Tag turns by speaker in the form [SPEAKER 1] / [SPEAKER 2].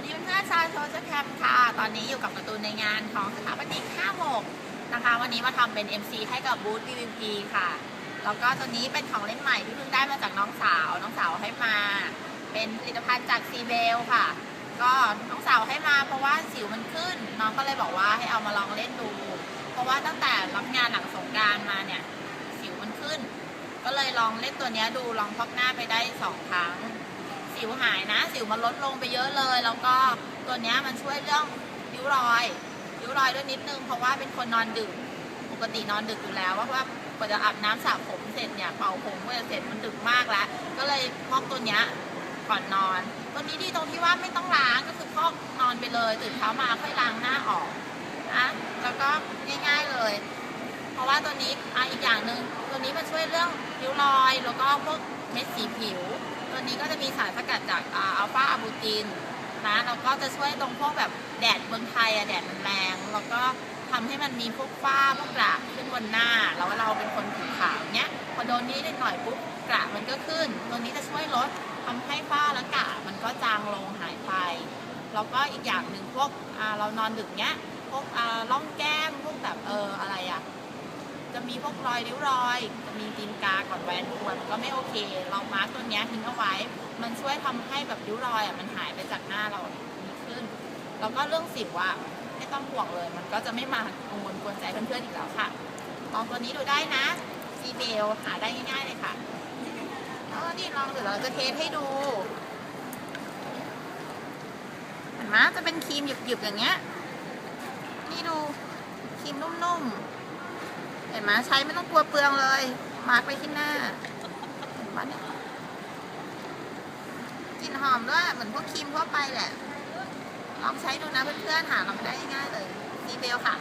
[SPEAKER 1] วัสดีเพื่อนๆชาวโชียลแคมค่ะ ตอนนี้อยู่กับการ์ตูในงานของสถาปนิก56 นะคะ วันนี้มาทำเป็น MC ให้กับบูธ BVP ค่ะ แล้วก็ตัวนี้เป็นของเล่นใหม่ที่เพิ่งได้มาจากน้องสาว น้องสาวให้มา เป็นผลิตภัณฑ์จากซีเบลค่ะ ก็น้องสาวให้มาเพราะว่าสิวมันขึ้น น้องก็เลยบอกว่าให้เอามาลองเล่นดู เพราะว่าตั้งแต่รับงานหลังสงการมาเนี่ย สิวมันขึ้น ก็เลยลองเล่นตัวนี้ดู ลองพอกหน้าไปได้สองครั้ง สิวหายนะ สิวมันลดลงไปเยอะเลย แล้วก็ตัวเนี้ยมันช่วยเรื่องริ้วรอยริ้วรอยด้วยนิดนึงเพราะว่าเป็นคนนอนดึกปกตินอนดึกอยู่แล้วว่าว่ากว่าจะอาบน้ำสระผมเสร็จเนี่ยเป่าผมก็จะเสร็จมันดึกมากแล้ว ก็เลยพอกตัวเนี้ยก่อนนอนตัวนี้ดีตรงที่ว่าไม่ต้องล้างก็คือพอกนอนไปเลยตื่นเช้ามาค่อยล้างหน้าออกนะแล้วก็ง่ายๆเลย เพราะว่าตัวนี้อะอีกอย่างหนึ่งตัวนี้มันช่วยเรื่องริ้วรอย แล้วก็พวกเม็ดสีผิว ตัวนี้ก็จะมีสารสกัดจากอัลฟาอะบูตินนะแล้วก็จะช่วยตรงพวกแบบแดดเมืองไทยอะแดดมันแรงแล้วก็ทำให้มันมีพวกฝ้าพวกกระขึ้นบนหน้า แล้วเราเป็นคนผิวขาวเนี้ยพอโดนนี้นิดหน่อยปุ๊บกระมันก็ขึ้น ตัวนี้จะช่วยลดทำให้ฝ้าและกระมันก็จางลงหายไป แล้วก็อีกอย่างหนึ่งพวกเรานอนดึกเนี้ยพวกอ่าร่องแก้มพวกแบบเอออะไรอะจะมีพวกรอยริ้วรอย จะมีตีนกา แหวนหัวก็ไม่โอเค เรามาร์กตัวเนี้ยทิ้งเอาไว้ มันช่วยทำให้แบบริ้วรอยอะมันหายไปจากหน้าเราดีขึ้น แล้วก็เรื่องสิวอะไม่ต้องห่วงเลย มันก็จะไม่มากังวลกวนใจเพื่อนๆอีกแล้วค่ะลองตัวนี้ดูได้นะซีเบลหาได้ง่ายๆเลยค่ะเออนี่ลองเดี๋ยวเราจะเทสให้ดูเห็นไหมจะเป็นครีมหยุบๆอย่างเงี้ย นี่ดูครีมนุ่มๆ เห็นไหมใช้ไม่ต้องกลัวเปลืองเลย มาร์กไปที่หน้าเห็นปะเนี่ยกลิ่นหอมด้วยเหมือนพวกครีมทั่วไปแหละ ลองใช้ดูนะเพื่อนๆหาลองได้ง่ายเลยซีเบลค่ะ